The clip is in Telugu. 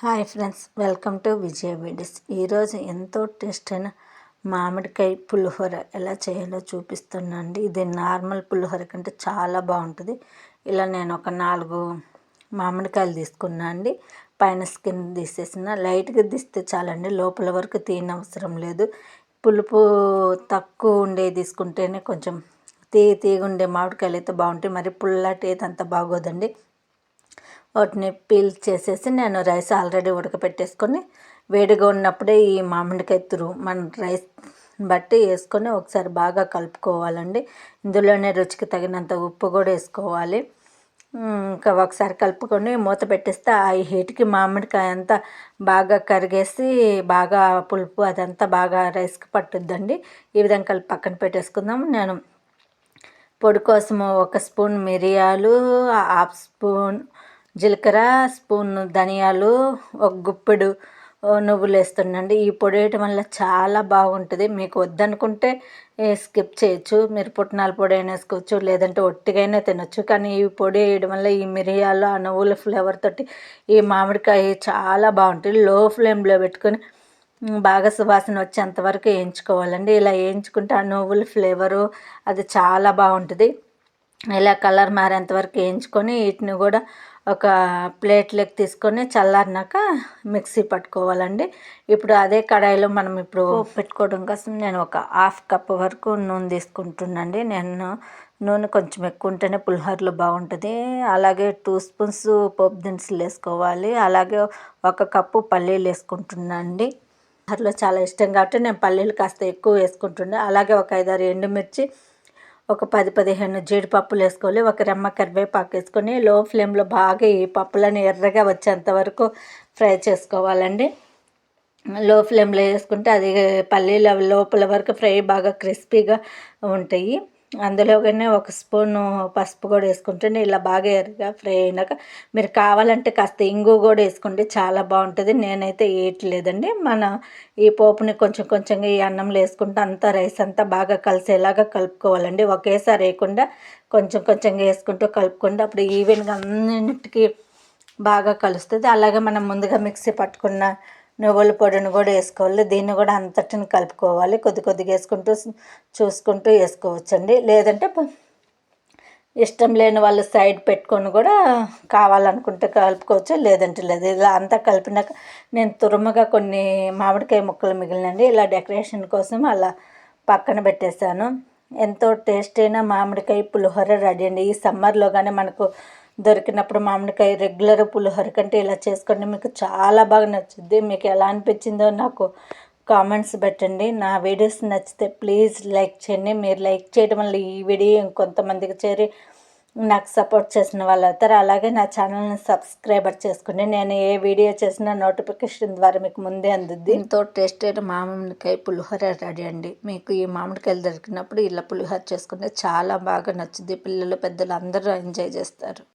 Hi friends welcome to Vijaya videos. ఈరోజు ఎంతో టేస్ట్ అయిన మామిడికాయ పులిహోర ఎలా చేయాలో చూపిస్తున్నానండి. ఇది నార్మల్ పులిహోర కంటే చాలా బాగుంటుంది. ఇలా నేను ఒక నాలుగు మామిడికాయలు తీసుకున్నా అండి. పైన స్కిన్ తీసేసిన లైట్గా తీస్తే చాలండి. లోపల వరకు తీయనవసరం లేదు. పులుపు తక్కువ ఉండే తీసుకుంటేనే కొంచెం తీయ తీగ ఉండే మామిడికాయలు అయితే బాగుంటాయి. మరి పుల్లటి అయితే అంత బాగోదండి. వాటిని పీల్ చేసేసి నేను రైస్ ఆల్రెడీ ఉడకపెట్టేసుకొని వేడిగా ఉన్నప్పుడే ఈ మామిడికాయ తురు మన రైస్ బట్టి వేసుకొని ఒకసారి బాగా కలుపుకోవాలండి. ఇందులోనే రుచికి తగినంత ఉప్పు కూడా వేసుకోవాలి. ఇంకా ఒకసారి కలుపుకొని మూత పెట్టేస్తే ఆ హీట్కి మామిడికాయ అంతా బాగా కరిగేసి బాగా పులుపు అదంతా బాగా రైస్కి పట్టుద్దండి. ఈ విధంగా కలిపి పక్కన పెట్టేసుకుందాం. నేను పొడి కోసము ఒక స్పూన్ మిరియాలు హాఫ్ స్పూన్ జీలకర్ర స్పూన్ ధనియాలు ఒక గుప్పెడు నువ్వులు వేస్తున్నాండి ఈ పొడి వేయటం వల్ల చాలా బాగుంటుంది. మీకు వద్దనుకుంటే స్కిప్ చేయొచ్చు. మీరు పుట్నాల పొడి అయినా వేసుకోవచ్చు లేదంటే ఒట్టిగైనా తినొచ్చు. కానీ ఈ పొడి వేయడం వల్ల ఈ మిరియాలు ఆ నువ్వుల ఫ్లేవర్ తోటి ఈ మామిడికాయ చాలా బాగుంటుంది లో ఫ్లేమ్లో పెట్టుకొని బాగా సువాసన వచ్చేంతవరకు వేయించుకోవాలండి. ఇలా వేయించుకుంటే ఆ నువ్వుల ఫ్లేవరు అది చాలా బాగుంటుంది. ఇలా కలర్ మారేంత వరకు వేయించుకొని వీటిని కూడా ఒక ప్లేట్లోకి తీసుకొని చల్లారినాక మిక్సీ పట్టుకోవాలండి. ఇప్పుడు అదే కడాయిలో మనం ఇప్పుడు పెట్టుకోవడం కోసం నేను ఒక హాఫ్ కప్ వరకు నూనె తీసుకుంటున్నాండి నేను నూనె కొంచెం ఎక్కువ ఉంటేనే పులిహోరలో బాగుంటుంది. అలాగే టూ స్పూన్స్ పోపు దినుసులు వేసుకోవాలి. అలాగే ఒక కప్పు పల్లీలు వేసుకుంటున్నాను అండి పులిహోరలో చాలా ఇష్టం కాబట్టి నేను పల్లీలు కాస్త ఎక్కువ వేసుకుంటున్నాను అలాగే ఒక ఐదారు ఎండుమిర్చి ఒక పది పదిహేను జీడిపప్పులు వేసుకోవాలి. ఒక రెమ్మ కరివేపాకు వేసుకొని లో ఫ్లేమ్లో బాగా ఈ పప్పులను ఎర్రగా వచ్చేంత వరకు ఫ్రై చేసుకోవాలండి. లో ఫ్లేమ్లో వేసుకుంటే అది పల్లీల లోపల వరకు ఫ్రై బాగా క్రిస్పీగా ఉంటాయి. అందులోనే ఒక స్పూను పసుపు కూడా వేసుకుంటే ఇలా బాగా ఎరగా ఫ్రై అయినాక మీరు కావాలంటే కాస్త ఇంగు కూడా వేసుకోండి చాలా బాగుంటుంది. నేనైతే వేయట్లేదండి. మన ఈ పోపుని కొంచెం కొంచెంగా ఈ అన్నంలో వేసుకుంటే అంతా రైస్ అంతా బాగా కలిసేలాగా కలుపుకోవాలండి. ఒకేసారి వేయకుండా కొంచెం కొంచెంగా వేసుకుంటూ కలుపుకుంటే అప్పుడు ఈవెన్గా అన్నింటికి బాగా కలుస్తుంది. అలాగే మనం ముందుగా మిక్సీ పట్టుకున్న నువ్వుల పొడిని కూడా వేసుకోవాలి. దీన్ని కూడా అంతటిని కలుపుకోవాలి. కొద్ది కొద్దిగా వేసుకుంటూ చూసుకుంటూ వేసుకోవచ్చండి. లేదంటే ఇష్టం లేని వాళ్ళు సైడ్ పెట్టుకొని కూడా కావాలనుకుంటే కలుపుకోవచ్చు. లేదంటే లేదు. ఇలా అంతా కలిపినాక నేను తురుముగా కొన్ని మామిడికాయ ముక్కలు మిగిలినండి ఇలా డెకరేషన్ కోసం అలా పక్కన పెట్టేశాను. ఎంతో టేస్ట్ అయిన మామిడికాయ పులిహోర రెడీ అండి. ఈ సమ్మర్లో కానీ మనకు దొరికినప్పుడు మామిడికాయ రెగ్యులర్ పులిహోర కంటే ఇలా చేసుకోండి. మీకు చాలా బాగా నచ్చుద్ది. మీకు ఎలా అనిపించిందో నాకు కామెంట్స్ పెట్టండి. నా వీడియోస్ నచ్చితే ప్లీజ్ లైక్ చేయండి. మీరు లైక్ చేయడం వల్ల ఈ వీడియో ఇంకొంతమందికి చేరి నాకు సపోర్ట్ చేసిన వాళ్ళు అవుతారు. అలాగే నా ఛానల్ని సబ్స్క్రైబర్ చేసుకోండి. నేను ఏ వీడియో చేసినా నోటిఫికేషన్ ద్వారా మీకు ముందే అందుద్ది. దీంతో టేస్ట్ అయిన మామిడికాయ పులిహోర రెడీ అండి. మీకు ఈ మామిడికాయలు దొరికినప్పుడు ఇలా పులిహోర చేసుకుంటే చాలా బాగా నచ్చుద్ది. పిల్లలు పెద్దలు అందరూ ఎంజాయ్ చేస్తారు.